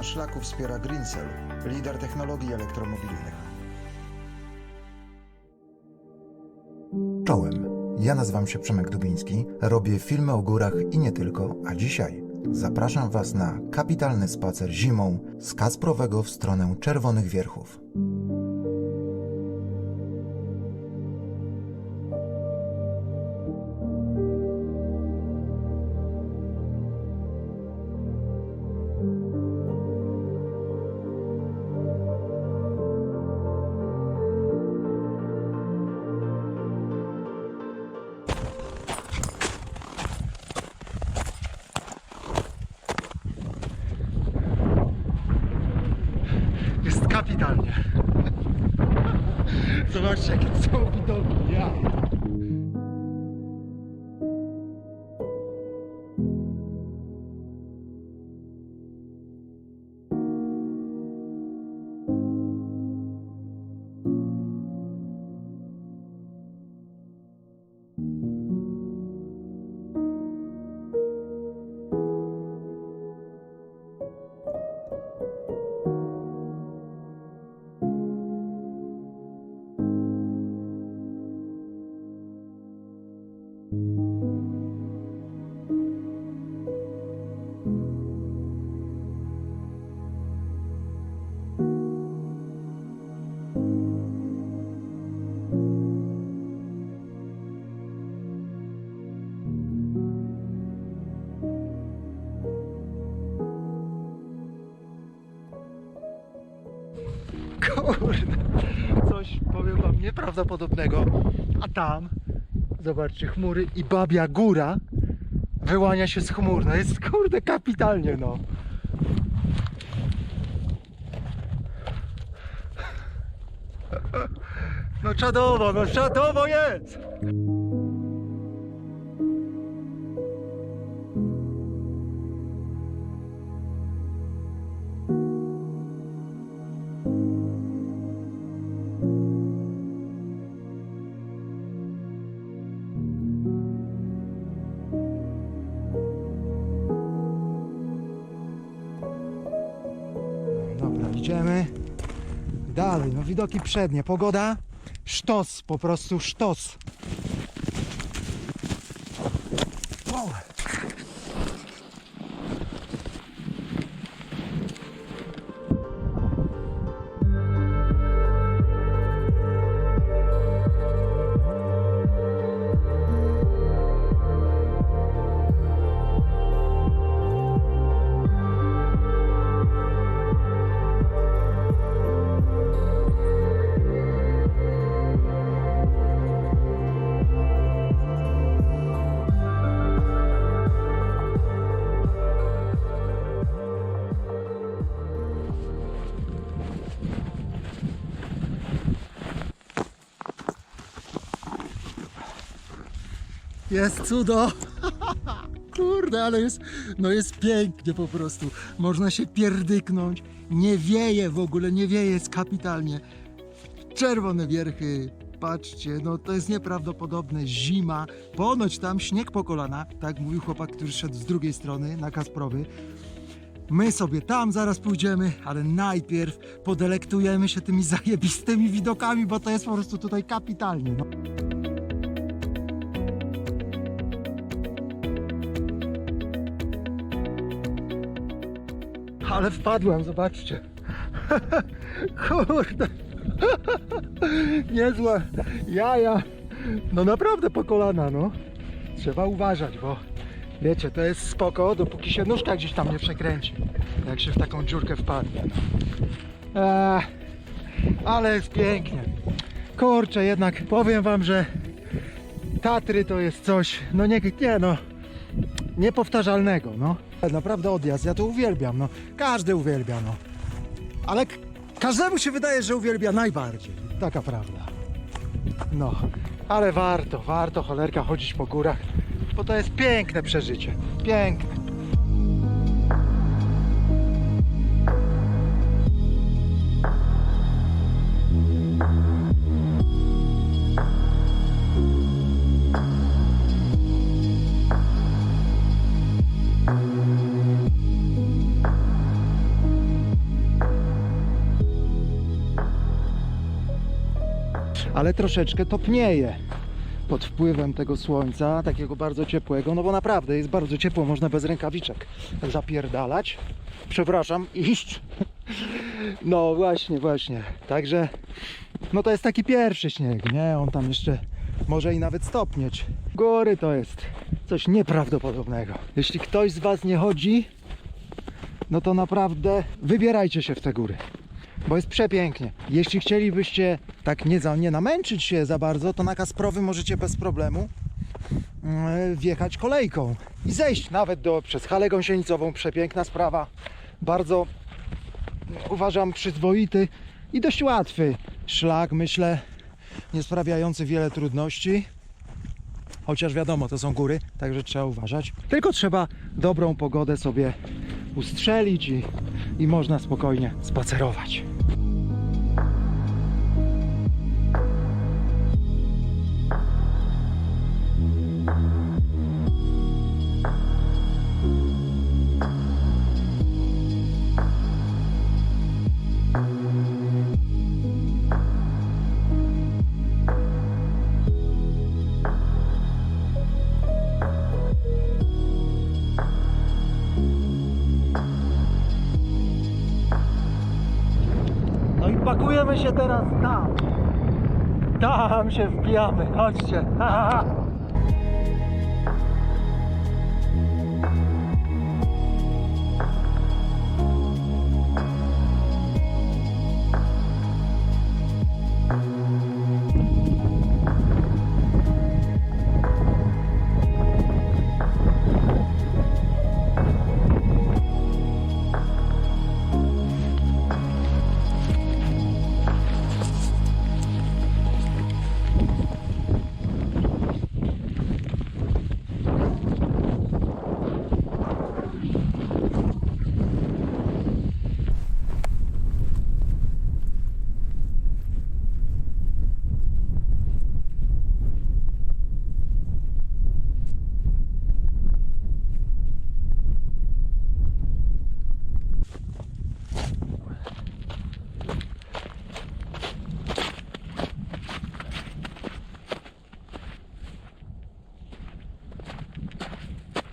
energię na szlaku wspiera Greencell, lider technologii elektromobilnych. Czołem. Ja nazywam się Przemek Dubiński, robię filmy o górach i nie tylko, a dzisiaj zapraszam Was na kapitalny spacer zimą z Kasprowego w stronę Czerwonych Wierchów. Jest kapitalnie. Zobaczcie, jakie są widoki. Ja. Kurde, coś powiem wam nieprawdopodobnego. A tam, zobaczcie, chmury i babia góra wyłania się z chmur. No jest kurde kapitalnie, no. No czadowo, no czadowo jest! Dalej. No widoki przednie, pogoda sztos, po prostu sztos. Jest cudo. Kurde, ale jest, no jest pięknie po prostu. Można się pierdyknąć. Nie wieje w ogóle, nie wieje, jest kapitalnie. Czerwone wierchy, patrzcie, no to jest nieprawdopodobne. Zima, ponoć tam śnieg po kolana, tak mówił chłopak, który szedł z drugiej strony na Kasprowy. My sobie tam zaraz pójdziemy, ale najpierw podelektujemy się tymi zajebistymi widokami, bo to jest po prostu tutaj kapitalnie. No. Ale wpadłem, zobaczcie. Kurde. Niezłe jaja. No naprawdę po kolana, no. Trzeba uważać, bo Wiecie, to jest spoko, dopóki się nóżka gdzieś tam nie przekręci. Jak się w taką dziurkę wpadnie. Eee, ale jest pięknie. Kurczę, jednak powiem wam, że Tatry to jest coś, no nie, nie no, niepowtarzalnego, no. Naprawdę odjazd, ja to uwielbiam, no. Każdy uwielbia, no. Ale każdemu się wydaje, że uwielbia najbardziej. Taka prawda. No, ale warto, warto cholerka chodzić po górach, bo to jest piękne przeżycie. Piękne. Ale troszeczkę topnieje pod wpływem tego słońca, takiego bardzo ciepłego, no bo naprawdę jest bardzo ciepło, można bez rękawiczek zapierdalać. Przepraszam, iść. No właśnie, właśnie. Także, no to jest taki pierwszy śnieg, nie? On tam jeszcze może i nawet stopnieć. Góry to jest coś nieprawdopodobnego. Jeśli ktoś z Was nie chodzi, no to naprawdę wybierajcie się w te góry bo jest przepięknie. Jeśli chcielibyście tak nie, za, nie namęczyć się za bardzo, to na Kasprowy możecie bez problemu mm, wjechać kolejką i zejść nawet do, przez Halę Gąsienicową. Przepiękna sprawa. Bardzo mm, uważam przyzwoity i dość łatwy szlak, myślę, nie sprawiający wiele trudności. Chociaż wiadomo, to są góry, także trzeba uważać. Tylko trzeba dobrą pogodę sobie ustrzelić i, i można spokojnie spacerować. Się teraz tam. Tam się wbijamy. Chodźcie. Ha, ha, ha.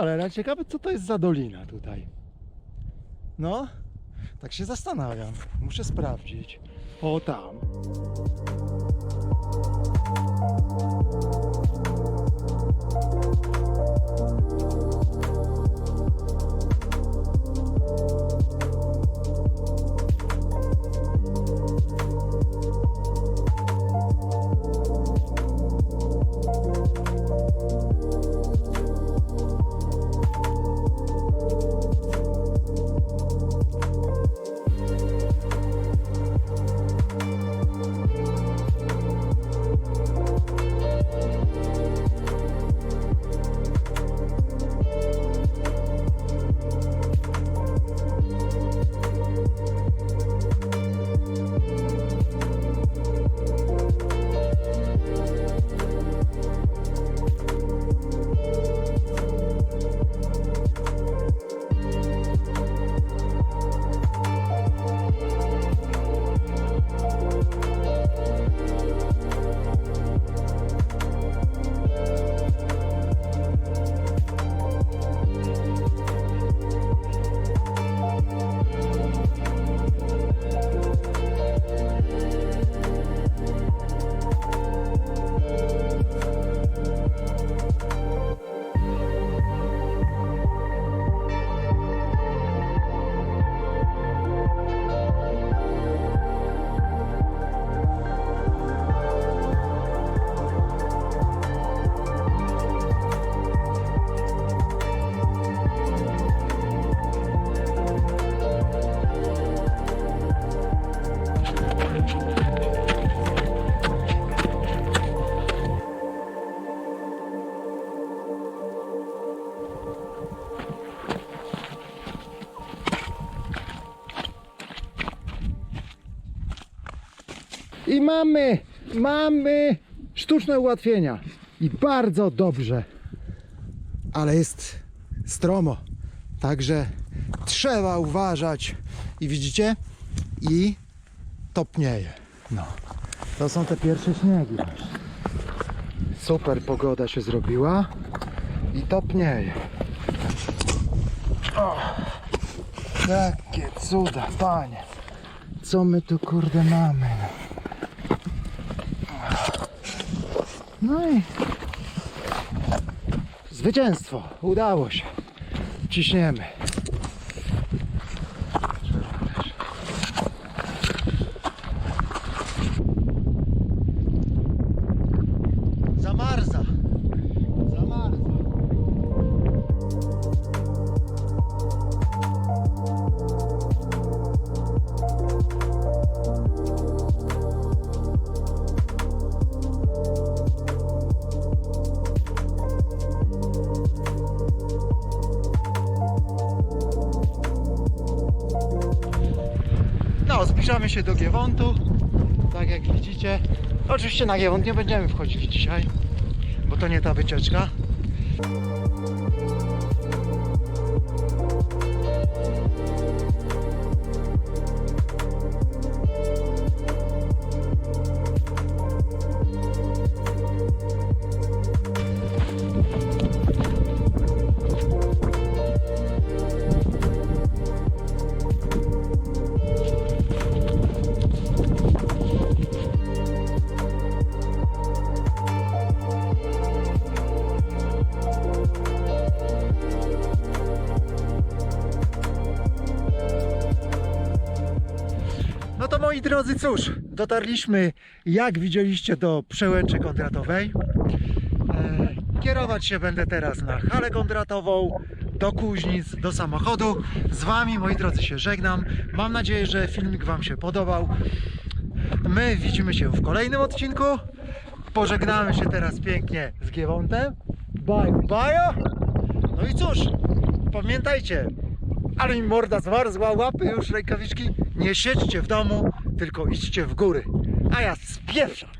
Cholera, ciekawe co to jest za dolina tutaj. No, tak się zastanawiam. Muszę sprawdzić. O, tam. I mamy, mamy sztuczne ułatwienia. I bardzo dobrze. Ale jest stromo. Także trzeba uważać. I widzicie? I topnieje. No. To są te pierwsze śniegi. Super pogoda się zrobiła. I topnieje. O, jakie cuda, panie. Co my tu kurde mamy? No i zwycięstwo. Udało się. Ciśniemy. Zbliżamy się do Giewontu. Tak jak widzicie. Oczywiście na Giewont nie będziemy wchodzić dzisiaj, bo to nie ta wycieczka. Moi drodzy, cóż, dotarliśmy, jak widzieliście, do przełęczy kondratowej. E, kierować się będę teraz na halę kondratową, do Kuźnic, do samochodu. Z Wami, moi drodzy, się żegnam. Mam nadzieję, że filmik Wam się podobał. My widzimy się w kolejnym odcinku. Pożegnamy się teraz pięknie z Giewontem. Bye, bye! No i cóż, pamiętajcie, ale mi morda zmarzła, łapy już, rękawiczki. Nie siedźcie w domu, tylko idźcie w góry. A ja spieprzam.